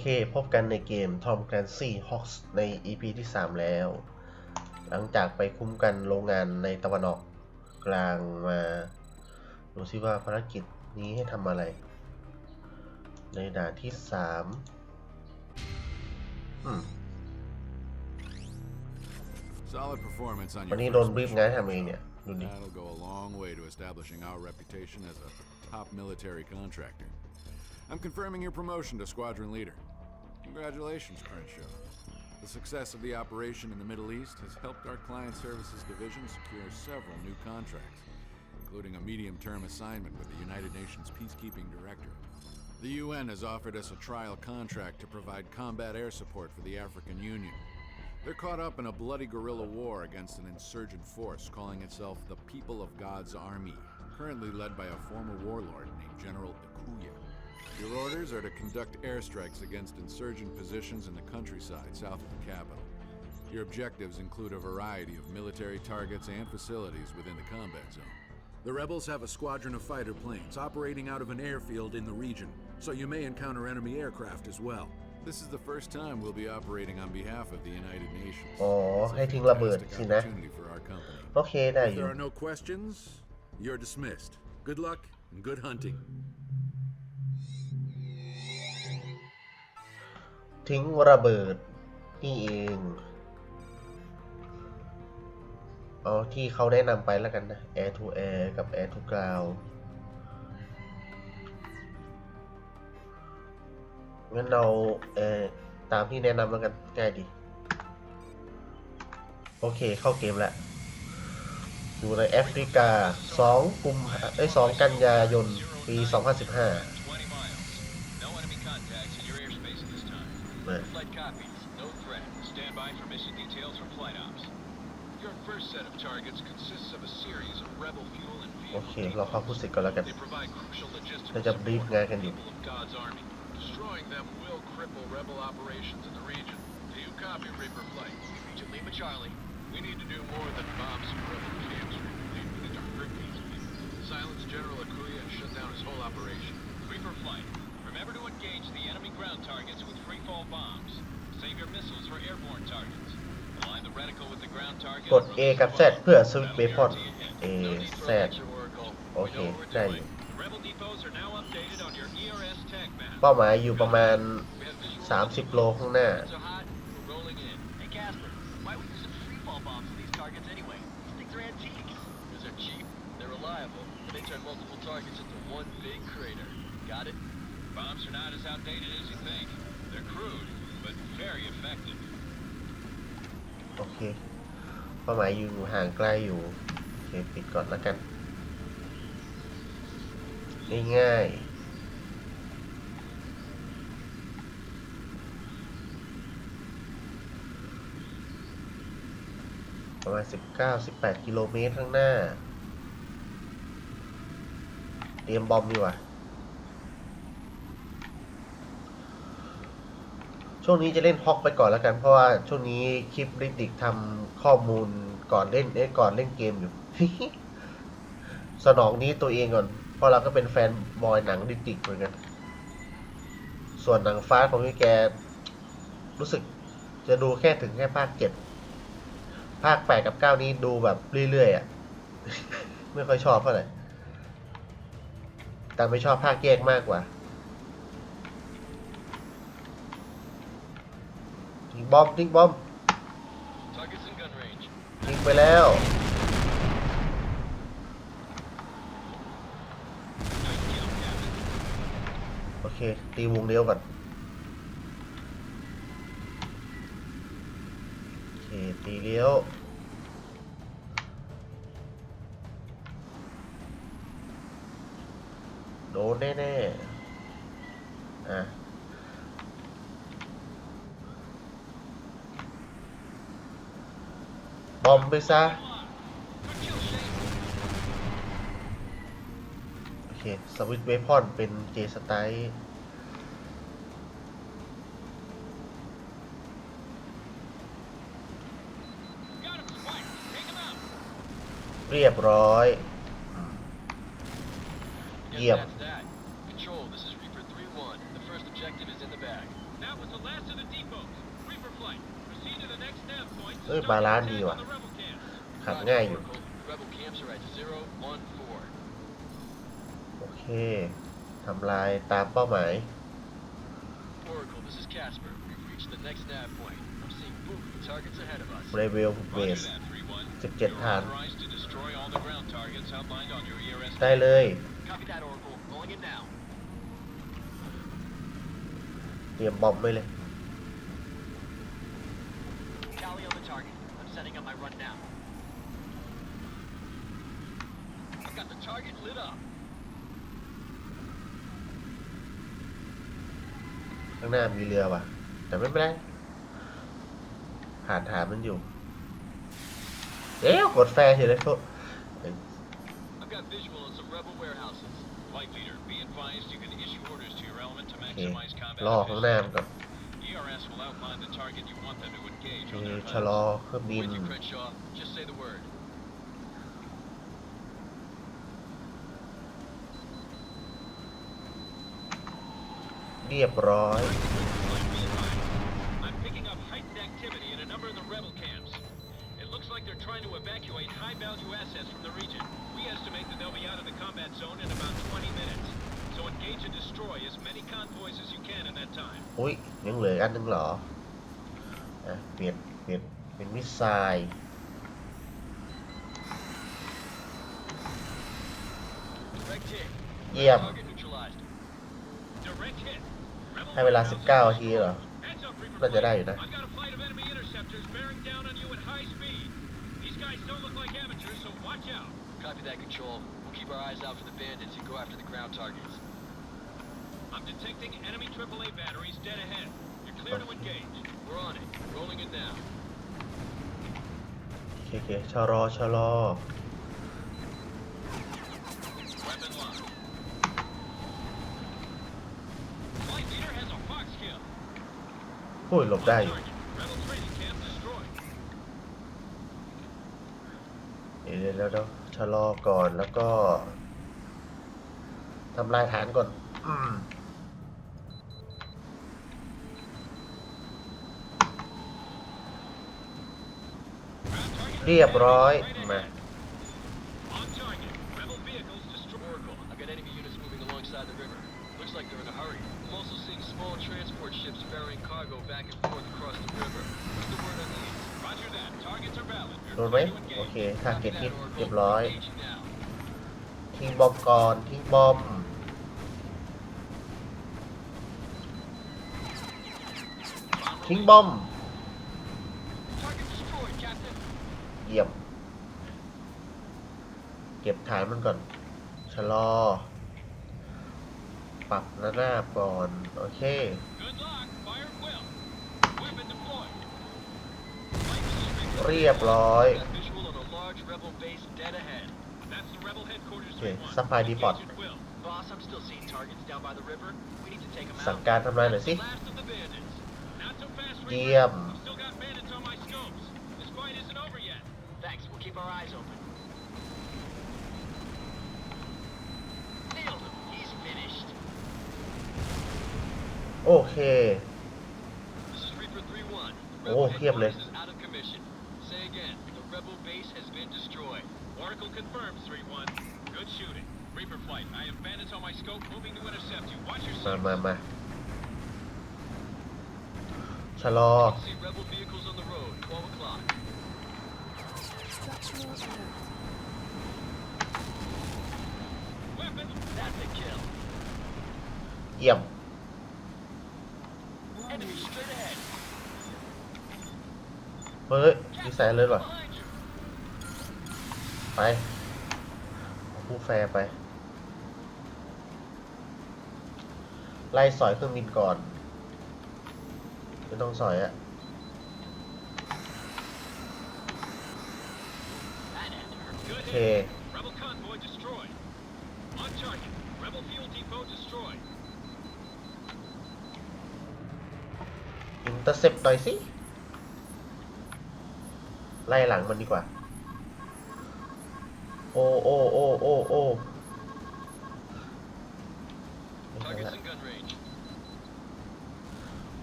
เค พบกันในเกม Tom Clancy Hawks ใน EP ที่ 3 แล้ว หลังจากไปคุ้มกันโรงงานในตะวันออกกลางมาดูซิว่าภารกิจนี้ให้ทำอะไร ในด่าน ที่3ามวันนี้โดนบีบงานทำเองเนี่ยดูดิ I'm confirming your promotion to squadron leader. Congratulations, Crenshaw. The success of the operation in the Middle East has helped our Client Services Division secure several new contracts, including a medium term assignment with the United Nations Peacekeeping Director. The UN has offered us a trial contract to provide combat air support for the African Union. They're caught up in a bloody guerrilla war against an insurgent force calling itself the People of God's Army, currently led by a former warlord named General Ikuya. Your orders are to conduct airstrikes against insurgent positions in the countryside south of the capital. Your objectives include a variety of military targets and facilities within the combat zone. The rebels have a squadron of fighter planes operating out of an airfield in the region, so you may encounter enemy aircraft as well. This is the first time we'll be operating on behalf of the United Nations. อ๋อให้ทิ้งระเบิดสินะ oh, for our company. Okay, If there are no questions, you're dismissed. Good luck and good hunting. ทิ้งระเบิดนี่ เองเอาที่เขา แนะนำไปแล้วกัน นะ air to air กับ air to ground งั้นเราเอตามที่แนะนำแล้วกันง่ายดี โอเคเข้าเกมแล้วอยู่ในแอฟริกา2กุมเอ้ย2กันยายน ปี2015 Mission details from flight ops. Your first set of targets consists of a series of rebel fuel and โอเค They provide crucial God's army. Destroying them will cripple rebel operations in the region. Do you copy, Reaper Flight? Lima Charlie. We need to do more than bomb some rebel camps. Silence General Akuya and shut down his whole operation. Reaper Flight, remember to engage the enemy ground targets with bombs. กด A กับ Z เพื่อสวิตช์เวพอร์ต A Z โอเคได้อยู่เป้าหมายอยู่ประมาณ 30 โลข้างหน้า b o m b โอเคเป้หมายอยู่ห่างไกลอยู่ โอเค ปิดก่อนแล้วกันง่ายๆประมาณสสิิบเก้าบแปดกิโลเมตรข้างหน้า เตรียมบอมดีกว่าช่วงนี้จะเล่นฮอกไปก่อนแล้วกัน เพราะว่าช่วงนี้คลิปริติกทำข้อมูลก่อนเล่นเอ้ก่อนเล่นเกมอยู่ สนองนี้ตัวเองก่อน เพราะเราก็เป็นแฟนบอยหนังริติกเหมือนกัน ส่วนหนังฟ้าของพี่แกรู้สึกจะดูแค่ถึงแค่ภาคเจ็ดภาคแปดกับเก้านี้ดูแบบเรื่อย ๆ อ่ะ ไม่ค่อยชอบเท่าไหร่ แต่ไม่ชอบภาคแยกมากกว่าิงบอมยิงบอมยิงไปแล้ว โอเค ตีวงเดียวก่อนโอเคตีเลี้ยวโดนแน่ๆบอมไปซะโอเคสวิตเวพอนเป็นเจสไตล์เรียบร้อยเยี่ยมเออบาลานดีว่ะขับง่ายอยู่ โอเค ทำลายตามเป้าหมายเรเวลเบส็ดฐานได้เลย เตรียมบอมไปเลย setting up my run now. I got the target lit up. ข้างหน้ามีเรือว่ะแต่ไม่เป็นไรผ่านฐานมันอยู่เอ๊ะกดแฟร์เฉยเลยโซ I've got visual on some rebel warehouses. Light leader, be advised you can issue orders to your element to maximize ร combat. อข้างหน้ามัน efficiency. กับ ERS will outline the target you want them to It looks like they're trying to evacuate high-value assets from the region. We estimate that they'll be out of the combat zone in about 20 minutes. So engage and destroy as many convoys as you can in that time. Ui, những người anh đứng lọ. อ่ะเปลี่ยนเปลี่ยนเป็นมิสไซล์เยี่ยมให้เวลา19นาทีเหรอน่าจะได้อยู่นะ Copy that control. We'll keep our eyes out for the bandits and go after the ground targets. I'm detecting enemy AAA batteries dead ahead. โอเค ชะลอ ชะลอพูดหลบได้เดี๋ยวแล้ว ชะลอก่อน แล้วก็ ทำลายฐานก่อนเรียบร้อย มาโดนไหมโอเคทาเก็ตที่เรียบร้อยทิ้งบอมก่อนทิ้งบอมทิ้งบอมเยี่ยม เก็บฐานมันก่อน ชะลอ ปรับระนาบก่อน โอเค เรียบร้อยโอเคซัพพลายดีพอตสั่งการทำลายหน่อยสิเยี่ยม keep our eyes open. Nailed him. He's finished. Okay. This is Reaper 3-1. The rebel oh, headquarters is out of commission. Say again, the rebel base has been destroyed. Oracle confirms 3-1. Good shooting. Reaper flight, I have bandits on my scope moving to intercept you. Watch your six. มามาชะลอ See rebel vehicles on the road, 12 o'clock. เยี่ยมเฮ้ยดีแซนเลยหรอไปผู้แฟร์ไป ไล่สอยเครื่องบินก่อนไม่ต้องสอยอ่ะเค Rebel convoy destroyed. On target. Rebel fuel depot destroyed. อินเตอร์เซปหน่อยสิไล่หลังมันดีกว่า โอ้โอ้โอ้โอ้โอ้ Targets in gun range.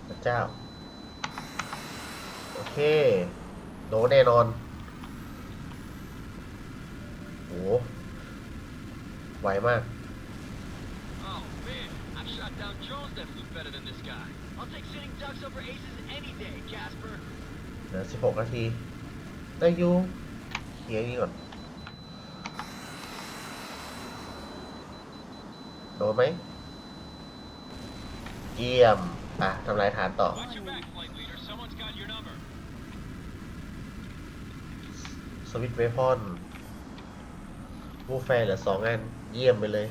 พระเจ้า โอเคโดนแน่นอนโหไวมากเหลือสิบหกนาทีได้ยูเขียนี้ก่อนโดนไหมเยี่ยมอ่ะทำลายฐานต่อสวิตเวฟอนผู้แฟนเหลือสองอันเยี่ยมไปเลย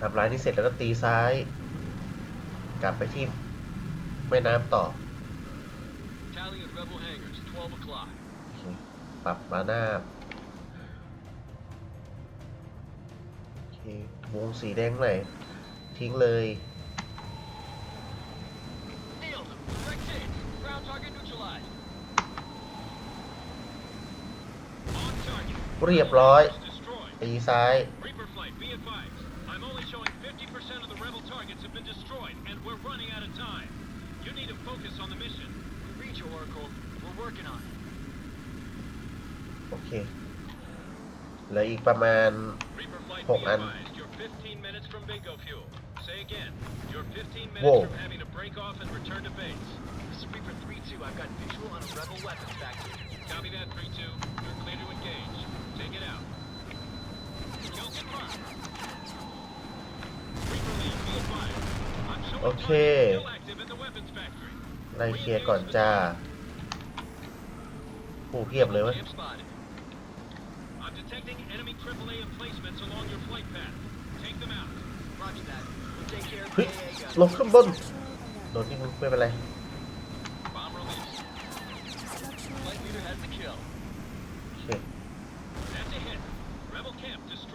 ทำร้ายที่เสร็จแล้วก็ตีซ้าย กลับไปที่แม่น้ำต่อ ปรับมาหน้าวงสีแดงหนทิ้งเลยเรียบร้อยตีซ้ายโอเคเหลืออีกประมาณ6อันโว้โอเคไล่เคลียร์ก่อนจ้าผู้เพียบเลยวะเฮ้ยลงขึ้นบนโดนยิงไม่เป็นไรร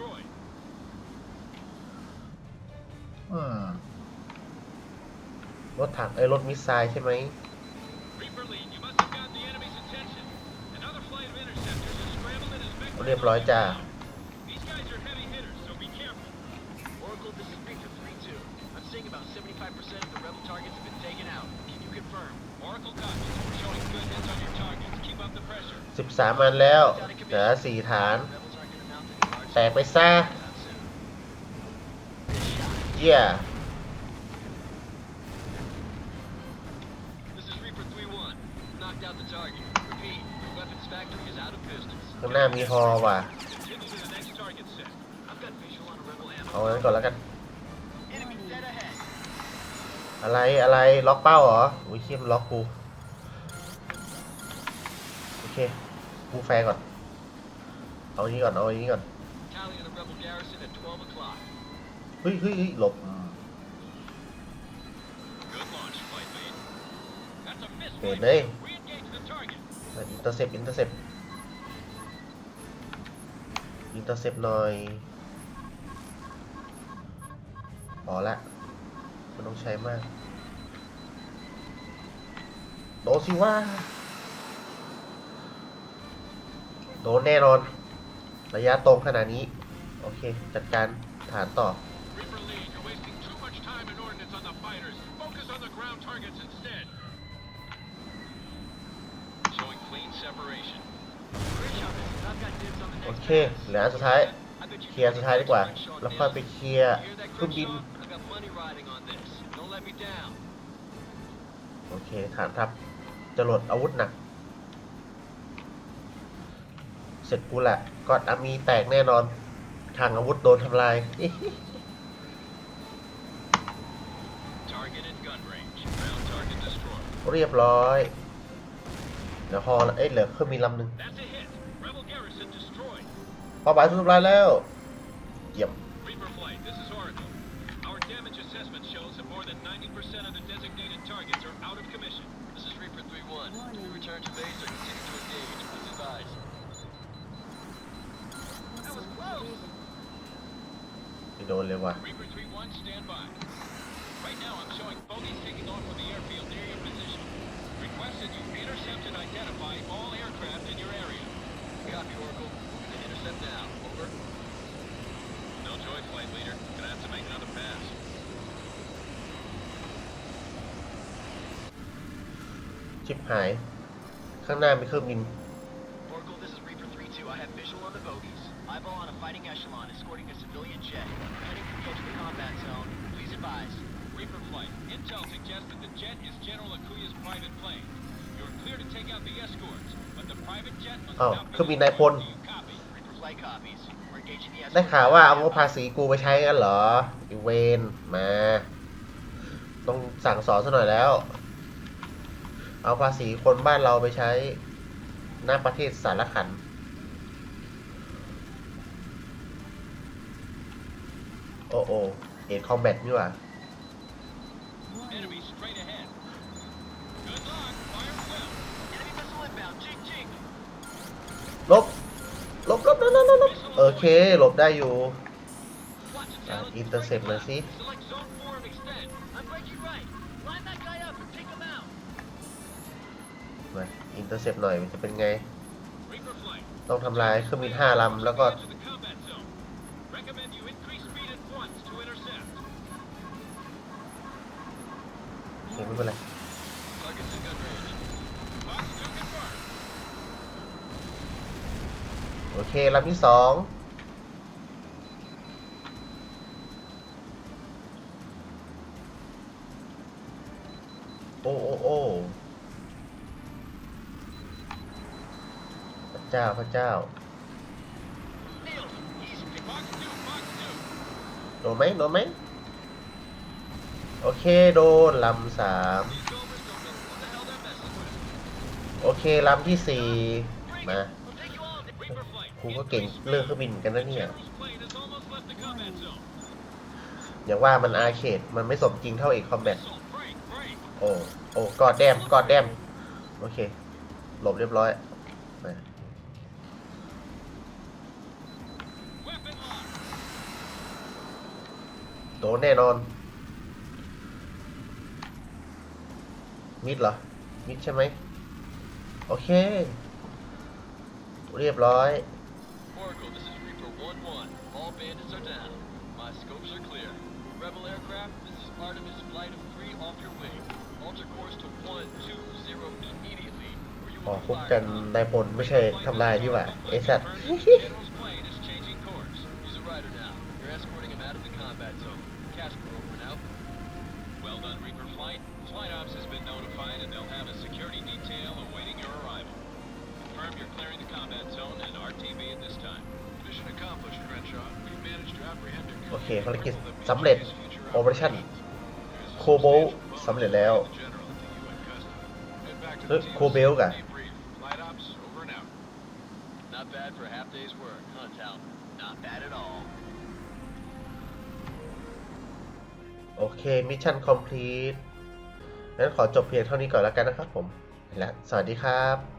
ถถังไอ้รถมิสไซล์ใช่ไหม เรียบร้อยจ้า สิบสามมันแล้ว เหลือสี่ฐานแตกไปซะเยี่ยข้างหน้ามีฮอว่ะเอางั้นก่อนแล้วกัน อะไรอะไร ล็อกเป้าเหรออุ้ยเขียมล็อกกูโอเคกูแฟก่อน เอาอันนี้ก่อน เอาอันนี้ก่อนเฮ้ยเหลบเปิดเลยเปิดอินเตอร์เซปอินเตอร์เซปอินเตอร์เซปหน่อย พอละมันต้องใช้มาก โดนสิว่า โดนแน่นอน ระยะตรงขนาดนี้โอเค จัดการฐานต่อ โอเคเหล้วสุดท้ายเคลียร์สุดท้ายดีกว่า แล้วค่อยไปเคลียร์ขึ้นบิน โอเคฐานทัพจะหลดอาวุธหนักเสร็จกูแหละก็อามีแตกแน่นอนทางอาวุธโดนทำลาย เรียบร้อยเดี๋ยวฮอเอ้ยเหลือเพิ่มมีลำหนึ่งพป้าายถูกทำลายแล้วเยี่ยมโดนเลยว่ะชิบหาย ข้างหน้ามีเครื่องบิน fighting echelon escorting a civilian jet. Heading for the e d e o the combat zone. Please advise. Reaper flight. Intel suggests that the jet is General Akuya's private plane. You're clear to take out the escorts, but the private jet must อ้ not be เค e o y e d o y copy? Reaper flight copies. n e ได้ข่าวว่าเอาภาษีกูไปใช้กันเหรออีเวน มา ต้องสั่งสอนซะหน่อยแล้ว เอาภาษีคนบ้านเราไปใช้ หน้าประเทศสารขันโอ้โอเอ็ดคอมแบทนี่หว่าลบ ลบลบลบลบลบโอเคหลบได้อยู่อินเตอร์เซ็ปเลยสิมา อินเตอร์เซ็ปหน่อยมันจะเป็นไง ต้องทำลายเครื่องบินห้าลำแล้วก็ไม่เป็นไรโอเคลำที่สองโอ้โอ้โอ้พระเจ้า พระเจ้าโดนไหมโดนไหมโอเคโดนลำสาม โอเคลำที่สี่มาครูก็เก่งเรื่องเครื่องบินเหมือนกันนะเนี่ย อย่างว่ามันอาเขตมันไม่สมจริงเท่าเอกคอมแบทโอ้โอ้ กอดแดม กอดแดม โอเค หลบเรียบร้อยโดนแน่นอนมิดเหรอมิดใช่ไหมโอเค เรียบร้อยโอ้คุ้มกันได้ผลไม่ใช่ทำลายที่ว่าไอ้สัตว์ have a security detail awaiting your arrival. Confirm you're clearing the combat zone and RTV at this time. Mission accomplished, Crenshaw. We've managed to apprehend your โอเคภารกิจสำเร็จ Operation โคโบลสำเร็จแล้วเฮ้ยโคเบลกะ Light ops, over and out. Not bad for a half day's work, huh, Tal? Not bad at all. โอเคมิชชั่นคอมพลีทงั้นขอจบเพียงเท่านี้ก่อนแล้วกันนะครับผม และสวัสดีครับ